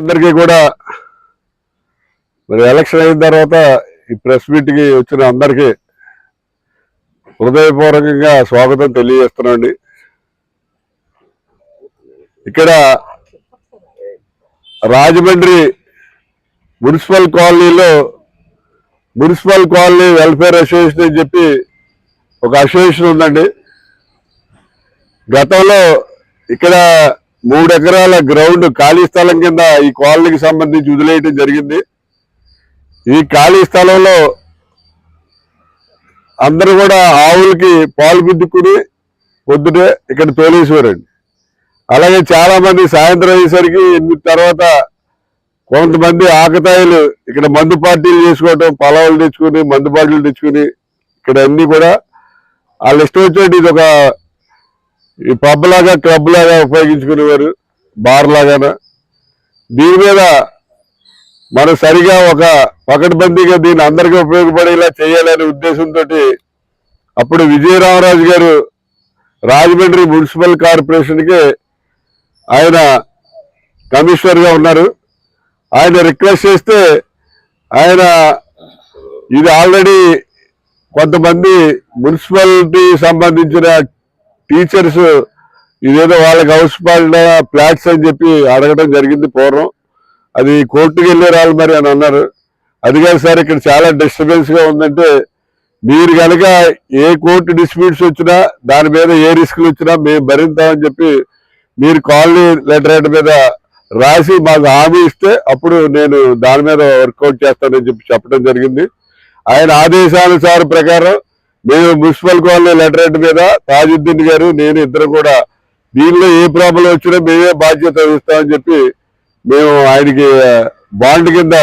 అందరికీ కూడా మరి ఎలక్షన్ అయిన తర్వాత ఈ ప్రెస్ మీట్కి వచ్చిన అందరికీ హృదయపూర్వకంగా స్వాగతం తెలియజేస్తున్నాండి ఇక్కడ రాజమండ్రి మున్సిపల్ కాలనీలో మున్సిపల్ కాలనీ వెల్ఫేర్ అసోసియేషన్ అని చెప్పి ఒక అసోసియేషన్ ఉందండి. గతంలో ఇక్కడ మూడు ఎకరాల గ్రౌండ్ ఖాళీ స్థలం కింద ఈ కాలనీకి సంబంధించి వదిలేయటం జరిగింది. ఈ ఖాళీ స్థలంలో అందరూ కూడా ఆవులకి పాలు గుద్దుకుని పొద్దుటే ఇక్కడ తోలేసేవారండి. అలాగే చాలామంది సాయంత్రం అయ్యేసరికి ఎనిమిది తర్వాత కొంతమంది ఆకతాయిలు ఇక్కడ మందు పార్టీలు చేసుకోవటం పొలాలు తెచ్చుకుని మందు పార్టీలు తెచ్చుకుని ఇక్కడ అన్నీ కూడా వాళ్ళు ఇష్టం వచ్చినట్టు ఇది ఒక ఈ పబ్ లాగా క్లబ్ లాగా ఉపయోగించుకునేవారు బార్ లాగాన? దీని మీద మనం సరిగా ఒక పకడ్బందీగా దీన్ని అందరికీ ఉపయోగపడేలా చేయాలనే ఉద్దేశంతో అప్పుడు విజయరామరాజు గారు రాజమండ్రి మున్సిపల్ కార్పొరేషన్కి ఆయన కమిషనర్గా ఉన్నారు. ఆయన రిక్వెస్ట్ చేస్తే ఆయన ఇది ఆల్రెడీ కొంతమంది మున్సిపాలిటీ సంబంధించిన టీచర్స్ ఇదేదో వాళ్ళకి హౌస్ ఫ్లాట్స్ అని చెప్పి అడగడం జరిగింది పూర్వం. అది కోర్టుకు వెళ్ళే రాళ్ళు మరి అని అన్నారు. అది కాదు సార్ ఇక్కడ చాలా డిస్టర్బెన్స్గా ఉందంటే మీరు కనుక ఏ కోర్టు డిస్ప్యూట్స్ వచ్చినా దాని మీద ఏ రిస్క్లు వచ్చినా మేము భరిస్తామని చెప్పి మీరు కాలనీ లెటర్ మీద రాసి మాకు హామీ ఇస్తే అప్పుడు నేను దాని మీద వర్కౌట్ చేస్తానని చెప్పి చెప్పడం జరిగింది. ఆయన ఆదేశానుసార ప్రకారం మేము మున్సిపల్ కాలనీ లెటర్ మీద తాజుద్దీన్ గారు నేను ఇద్దరు కూడా దీనిలో ఏ ప్రాబ్లం వచ్చినా మేమే బాధ్యత వహిస్తామని చెప్పి మేము ఆయనకి బాండ్ కింద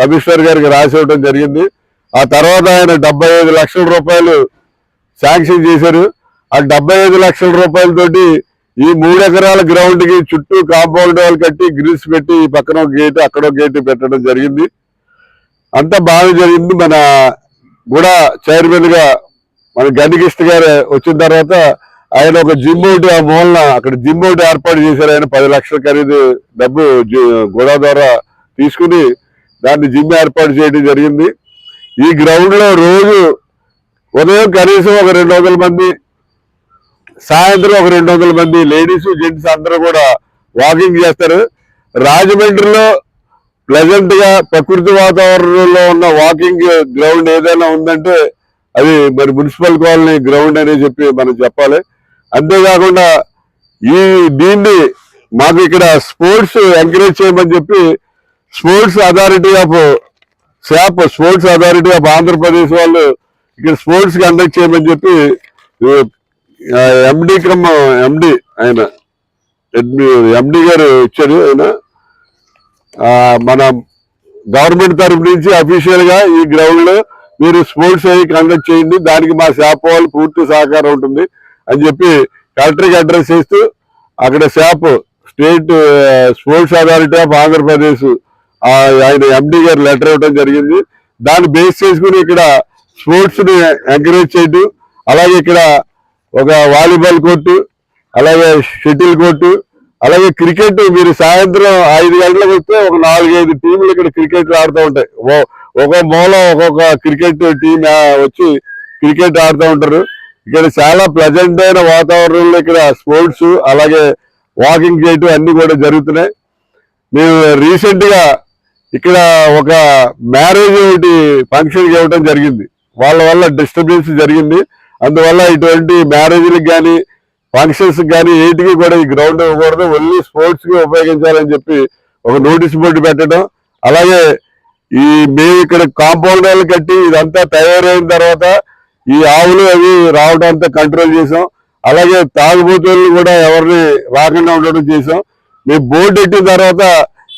కమిషనర్ గారికి రాసి ఇవ్వడం జరిగింది. ఆ తర్వాత ఆయన డెబ్బై ఐదు లక్షల రూపాయలు శాంక్షన్ చేశారు. ఆ డెబ్బై ఐదు లక్షల రూపాయలతోటి ఈ మూడు ఎకరాల గ్రౌండ్కి చుట్టూ కాంపౌండ్ వాల్ కట్టి గ్రిల్స్ పెట్టి ఈ పక్కన ఒక గేట్ అక్కడ ఒక గేట్ పెట్టడం జరిగింది. అంతా బాగా జరిగింది. మన కూడా చైర్మన్గా మన గండికృష్ణ గారు వచ్చిన తర్వాత ఆయన ఒక జిమ్ ఒకటి ఆ మూలన అక్కడ జిమ్ ఒకటి ఏర్పాటు చేశారు. ఆయన పది లక్షల ఖరీదు డబ్బు జి- గోడా ద్వారా తీసుకుని దాన్ని జిమ్ ఏర్పాటు చేయడం జరిగింది. ఈ గ్రౌండ్లో రోజు ఉదయం కనీసం ఒక రెండు వందల మంది సాయంత్రం ఒక రెండు వందల మంది లేడీస్ జెంట్స్ అందరూ కూడా వాకింగ్ చేస్తారు. రాజమండ్రిలో ప్లెజెంట్గా ప్రకృతి వాతావరణంలో ఉన్న వాకింగ్ గ్రౌండ్ ఏదైనా ఉందంటే అది మరి మున్సిపల్ కాలనీ గ్రౌండ్ అని చెప్పి మనం చెప్పాలి. అంతేకాకుండా ఈ దీన్ని మాకు ఇక్కడ స్పోర్ట్స్ ఎంకరేజ్ చేయమని చెప్పి sports authority of SAAP sports authority of Andhra Pradesh వాళ్ళు ఇక్కడ స్పోర్ట్స్ కండక్ట్ చేయమని చెప్పి ఎండి కమ్ ఎండి ఆయన ఎండి గారు ఇచ్చారు ఆయన. మన గవర్నమెంట్ తరఫు నుంచి అఫీషియల్గా ఈ గ్రౌండ్లో మీరు స్పోర్ట్స్ అవి కండక్ట్ చేయండి. దానికి మా షాప్ వాళ్ళు పూర్తి సహకారం ఉంటుంది. అని చెప్పి కలెక్టర్కి అడ్రస్ చేస్తూ అక్కడ SAAP state sports authority of Andhra Pradesh ఆయన ఎండి గారు లెటర్ ఇవ్వడం జరిగింది. దాన్ని బేస్ చేసుకుని ఇక్కడ స్పోర్ట్స్ని ఎంకరేజ్ చేయడం అలాగే ఇక్కడ ఒక వాలీబాల్ కోర్టు అలాగే షటిల్ కోర్టు అలాగే క్రికెట్. మీరు సాయంత్రం ఐదు గంటలకు వస్తే ఒక నాలుగైదు టీంలు ఇక్కడ క్రికెట్ ఆడుతూ ఉంటాయి. ఒక్కొక్క ఒక మూల ఒక్కొక్క క్రికెట్ టీం వచ్చి క్రికెట్ ఆడుతూ ఉంటారు. ఇక్కడ చాలా ప్లెజెంట్ అయిన వాతావరణంలో ఇక్కడ స్పోర్ట్స్ అలాగే వాకింగ్ చేయటం అన్ని కూడా జరుగుతున్నాయి. మేము రీసెంట్గా ఇక్కడ ఒక మ్యారేజ్ ఒకటి ఫంక్షన్ ఇవ్వడం జరిగింది. వాళ్ళ వల్ల డిస్టర్బెన్స్ జరిగింది. అందువల్ల ఇటువంటి మ్యారేజ్లకు కానీ ఫంక్షన్స్ కానీ ఏటికి కూడా ఈ గ్రౌండ్ ఇవ్వకూడదు. ఓన్లీ స్పోర్ట్స్కి ఉపయోగించాలని చెప్పి ఒక నోటీస్ బోర్డు పెట్టడం. అలాగే ఈ మేము ఇక్కడ కాంపౌండ్ కట్టి ఇదంతా తయారైన తర్వాత ఈ ఆవులు అవి రావడం అంతా కంట్రోల్ చేసాం. అలాగే తాగుబోతులు కూడా ఎవరిని రాకుండా ఉండడం చేసాం. మేము బోర్డు పెట్టిన తర్వాత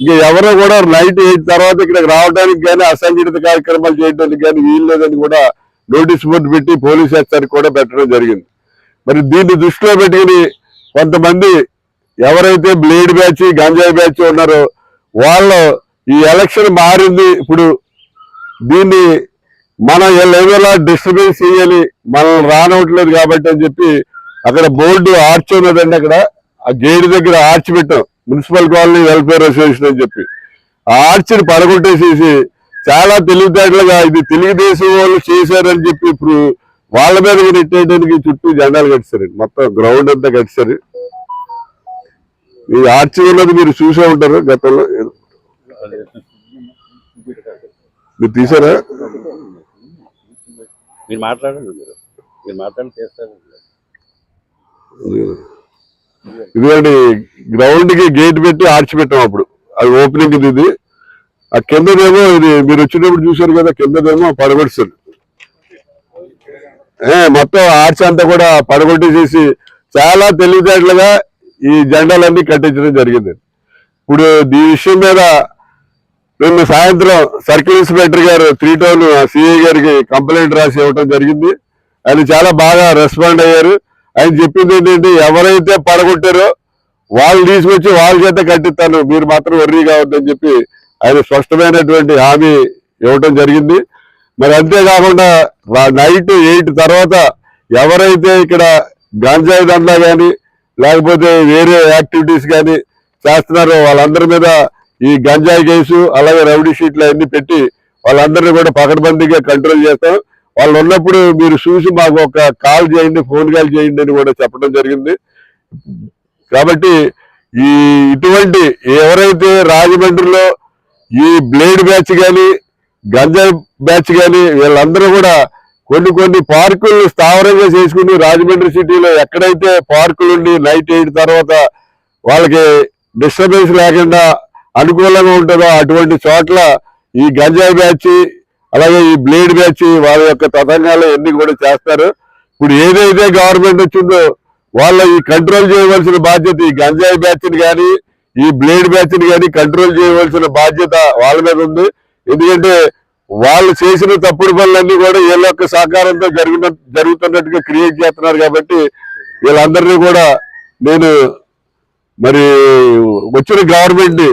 ఇంకా ఎవరు కూడా నైట్ ఎయిట్ తర్వాత ఇక్కడికి రావడానికి కానీ అసంఘటిత కార్యక్రమాలు చేయడానికి కానీ వీలు లేదని కూడా నోటీస్ బోర్డు పెట్టి పోలీస్ హెచ్చరిక కూడా పెట్టడం జరిగింది. మరి దీన్ని దృష్టిలో పెట్టుకుని కొంతమంది ఎవరైతే బ్లేడ్ బ్యాచ్ గంజాయి బ్యాచ్ ఉన్నారో వాళ్ళు ఈ ఎలక్షన్ మారింది. ఇప్పుడు దీన్ని మనం ఏదోలా డిస్టర్బెన్స్ చేయాలి. మనం రానవట్లేదు కాబట్టి అని చెప్పి అక్కడ బోర్డు ఆర్చ్ ఉన్నదండి అక్కడ ఆ గేట్ దగ్గర ఆర్చ్ పెట్టాం. మున్సిపల్ కాలనీ వెల్ఫేర్ అసోసియేషన్ అని చెప్పి. ఆ ఆర్చిని పడగొట్టేసేసి చాలా తెలివితేటలుగా ఇది తెలుగుదేశం వాళ్ళు చేశారని చెప్పి ఇప్పుడు వాళ్ళ మీద నెట్టేయడానికి చుట్టూ జెండాలు కట్టారండి మొత్తం గ్రౌండ్ అంతా కట్టారు ఈ ఆర్చి ఉన్నది మీరు చూసే ఉంటారు గతంలో. మీరు తీసారా? మీరు మాట్లాడండి మీరు. మీరు మాట్లాడి చేస్తారు ఇదిగోండి గ్రౌండ్కి గేట్ పెట్టి ఆర్చి పెట్టాం అప్పుడు. అది ఓపెనింగ్ ఇది. ఆ కిందదేమో ఇది మీరు వచ్చినప్పుడు చూశారు కదా కిందదేమో పడగొడుస్తుంది. ఏ మొత్తం ఆర్చ్ అంతా కూడా పడగొట్టేసేసి చాలా తెలివితేటలుగా ఈ జెండాలన్నీ కట్టించడం జరిగింది. ఇప్పుడు ఈ విషయం మీద నిన్న సాయంత్రం సర్కిల్ ఇన్స్పెక్టర్ గారు త్రీ టౌన్ సిఐ గారికి కంప్లైంట్ రాసి ఇవ్వడం జరిగింది. ఆయన చాలా బాగా రెస్పాండ్ అయ్యారు. ఆయన చెప్పింది ఏంటంటే ఎవరైతే పడగొట్టారో వాళ్ళు తీసుకొచ్చి వాళ్ళ చేత కట్టిస్తాను. మీరు మాత్రం వర్రీ కావద్దని చెప్పి ఆయన స్పష్టమైనటువంటి హామీ ఇవ్వటం జరిగింది. మరి అంతేకాకుండా నైట్ ఎయిట్ తర్వాత ఎవరైతే ఇక్కడ గంజాయి దందా కానీ లేకపోతే వేరే యాక్టివిటీస్ కానీ చేస్తున్నారో వాళ్ళందరి మీద ఈ గంజాయి కేసు అలాగే రౌడీ షీట్లు అన్ని పెట్టి వాళ్ళందరినీ కూడా పకడ్బందీగా కంట్రోల్ చేస్తాం. వాళ్ళు ఉన్నప్పుడు మీరు చూసి మాకు ఒక కాల్ చేయండి ఫోన్ కాల్ చేయండి అని కూడా చెప్పడం జరిగింది. కాబట్టి ఈ ఇటువంటి ఎవరైతే రాజమండ్రిలో ఈ బ్లేడ్ బ్యాచ్ కానీ గంజాయి బ్యాచ్ కానీ వీళ్ళందరూ కూడా కొన్ని కొన్ని పార్కులు స్థావరంగా చేసుకుని రాజమండ్రి సిటీలో ఎక్కడైతే పార్కులు ఉండి నైట్ ఎయిట్ తర్వాత వాళ్ళకి డిస్టర్బెన్స్ లేకుండా అనుకూలంగా ఉంటుందో అటువంటి చోట్ల ఈ గంజాయి బ్యాచ్ అలాగే ఈ బ్లేడ్ బ్యాచ్ వాళ్ళ యొక్క తతంగాలు ఎన్ని కూడా చేస్తారు. ఇప్పుడు ఏదైతే గవర్నమెంట్ వచ్చిందో వాళ్ళ ఈ కంట్రోల్ చేయవలసిన బాధ్యత ఈ గంజాయి బ్యాచ్ని కానీ ఈ బ్లేడ్ బ్యాచ్ని కానీ కంట్రోల్ చేయవలసిన బాధ్యత వాళ్ళ మీద ఉంది. ఎందుకంటే వాళ్ళు చేసిన తప్పుడు పనులన్నీ కూడా వీళ్ళ యొక్క సహకారంతో జరిగిన జరుగుతున్నట్టుగా క్రియేట్ చేస్తున్నారు కాబట్టి వీళ్ళందరినీ కూడా నేను మరి వచ్చిన గవర్నమెంట్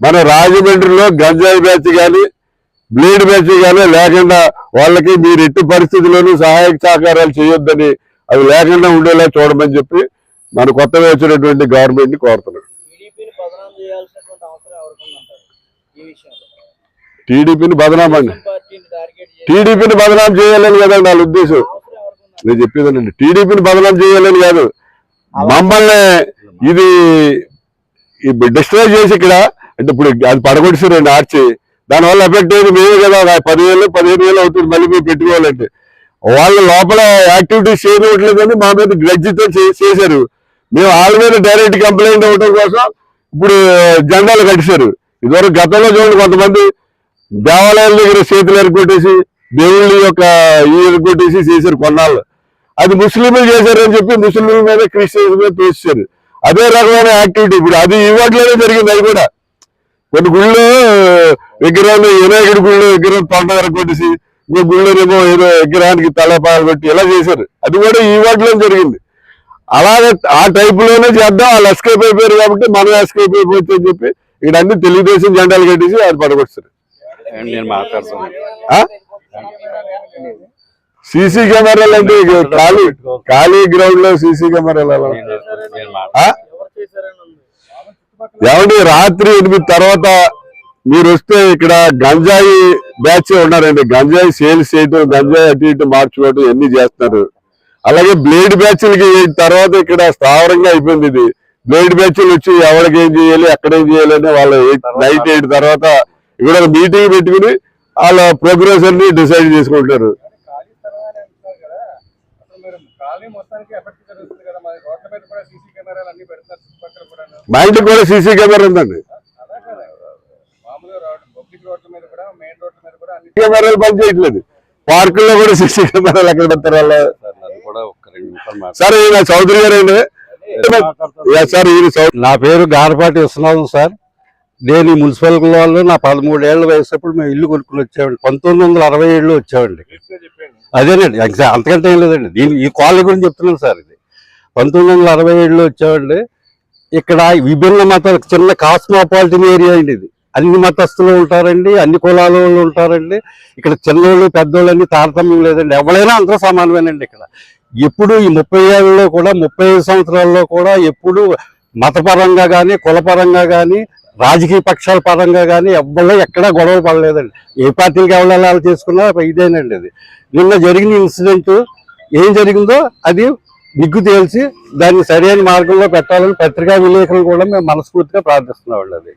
మన రాజమండ్రిలో గంజాయి బ్యాచ్ కానీ బ్లేడ్ బ్యాచ్ కానీ లేకుండా వాళ్ళకి మీరు ఎట్టి పరిస్థితుల్లోనూ సహాయక సహకారాలు చేయొద్దని అవి లేకుండా ఉండేలా చూడమని చెప్పి మన కొత్తగా వచ్చినటువంటి గవర్నమెంట్ని కోరుతున్నాను టీడీపీని బదనాం విషయంలో? టీడీపీని బదనాం చేయాలని కదండి వాళ్ళ ఉద్దేశం. నేను చెప్పేదానండి టీడీపీని బదనాం చేయాలని కాదు. మమ్మల్ని ఇది డిస్ట్రాయ్ చేసి ఇక్కడ అంటే ఇప్పుడు అది పడగొడిసారండి ఆర్చి. దానివల్ల ఎఫెక్ట్ అయింది మేమే కదా పదివేలు పదిహేను వేలు అవుతుంది మళ్ళీ మేము పెట్టుకోవాలంటే. వాళ్ళ లోపల యాక్టివిటీస్ చేయనివ్వట్లేదని మా మీద గ్రడ్జితో చేశారు. మేము వాళ్ళ మీద డైరెక్ట్ కంప్లైంట్ అవ్వడం కోసం ఇప్పుడు జెండాలు కట్టేశారు. ఇదివరకు గతంలో చూడండి కొంతమంది దేవాలయాల దగ్గర చేతులు ఎరగొట్టేసి దేవుళ్ళ యొక్క ఈ ఎరగొట్టేసి చేశారు కొన్నాళ్ళు. అది ముస్లింలు చేశారని చెప్పి ముస్లింల మీద క్రిస్టియన్స్ మీద తోసారు అదే రకమైన యాక్టివిటీ ఇప్పుడు అది ఇవ్వట్లేదే జరిగింది అది కూడా. కొన్ని గుళ్ళు విగ్రహాలు వినాయకుడి గుళ్ళు విగ్రహం తొండ ఎరగొట్టేసి ఇంకో గుళ్ళోనేమో ఏదో విగ్రహానికి తలపాలు పెట్టి ఇలా చేశారు. అది కూడా ఈ వాటిలో జరిగింది. అలాగే ఆ టైప్లోనే చేద్దాం వాళ్ళు ఎస్కేప్ అయిపోయారు కాబట్టి మనం ఎస్కేప్ అయిపోవచ్చు అని చెప్పి ఇక్కడ అన్ని తెలుగుదేశం జెండాలు కట్టేసి అది పడగొస్తారు సీసీ కెమెరాలు అంటే ఖాళీ ఖాళీ గ్రౌండ్లో సీసీ కెమెరాలు ఎలా? నేను- నేను మాట్లాడుతున్నాను ఆ? ఎవరు చేశారని ఉంది ఏమండి రాత్రి ఎనిమిది తర్వాత మీరు వస్తే ఇక్కడ గంజాయి బ్యాచ్ ఉన్నారండి. గంజాయి సేల్స్ చేయటం గంజాయి అటు ఇటు మార్చుకోవడం ఇవన్నీ చేస్తున్నారు. అలాగే బ్లేడ్ బ్యాచ్లకి తర్వాత ఇక్కడ స్థావరంగా అయిపోయింది ఇది. బ్లేడ్ బ్యాచ్లు వచ్చి ఎవరికి ఏం చేయాలి ఎక్కడ ఏం చేయాలి అని వాళ్ళు నైట్ ఎయిట్ తర్వాత ఇక్కడ మీటింగ్ పెట్టుకుని వాళ్ళ ప్రోగ్రెస్ అన్ని డిసైడ్ చేసుకుంటారు మొత్తానికి ఎఫెక్ట్ జరుగుతుంది కదా మరి రోడ్ల మీద కూడా మా ఇంటికి కూడా సీసీ కెమెరా ఉందండి. అలా కదా. మామూలుగా రోడ్ పబ్లిక్ రోడ్ల మీద కూడా మెయిన్ రోడ్ల మీద కూడా అన్ని కెమెరాలు పని చేయట్లేదు. పార్కుల్లో కూడా సీసీ కెమెరాలు ఎక్కడ పెడతారు వాళ్ళు? సార్ నన్ను కూడా ఒక్క రెండు నిమిషాలు మాట్లాడు. సార్ ఈయన చౌదరి గారు సార్ ఈయన చౌదరి నా పేరు గారపాటి విశ్వనాథం సార్. నేను ఈ మున్సిపల్ వాళ్ళు నా పదమూడేళ్ళ వయసప్పుడు మేము ఇల్లు కొనుక్కుని వచ్చామండి. పంతొమ్మిది వందల అరవై ఏడులో వచ్చామండి. అదేనండి అంతకంటే ఏం లేదండి. దీని ఈ కాలనీ గురించి చెప్తున్నాను సార్ ఇది. పంతొమ్మిది వందల అరవై ఏడులో వచ్చామంటే ఇక్కడ విభిన్న మతాలు చిన్న కాస్మోపాలిటన్ ఏరియా అండి ఇది. అన్ని మతస్థులు ఉంటారండి అన్ని కులాల వాళ్ళు ఉంటారండి. ఇక్కడ చిన్నోళ్ళు పెద్దోళ్ళు అన్ని తారతమ్యం లేదండి. ఎవరైనా అందరూ సమానమేనండి ఇక్కడ. ఎప్పుడు ఈ ముప్పై ఏళ్ళలో కూడా ముప్పై ఐదు సంవత్సరాల్లో కూడా ఎప్పుడు మతపరంగా కానీ కులపరంగా కానీ రాజకీయ పక్షాల పరంగా కానీ ఎవరో ఎక్కడా గొడవ పడలేదండి. ఏ పార్టీకి ఎవరు చేసుకున్నా ఇదేనండి అది. నిన్న జరిగిన ఇన్సిడెంట్ ఏం జరిగిందో అది దిగ్గు తేల్చి దాన్ని సరైన మార్గంలో పెట్టాలని పత్రికా విలేకరులు కూడా మేము మనస్ఫూర్తిగా ప్రార్థిస్తున్నామండి అది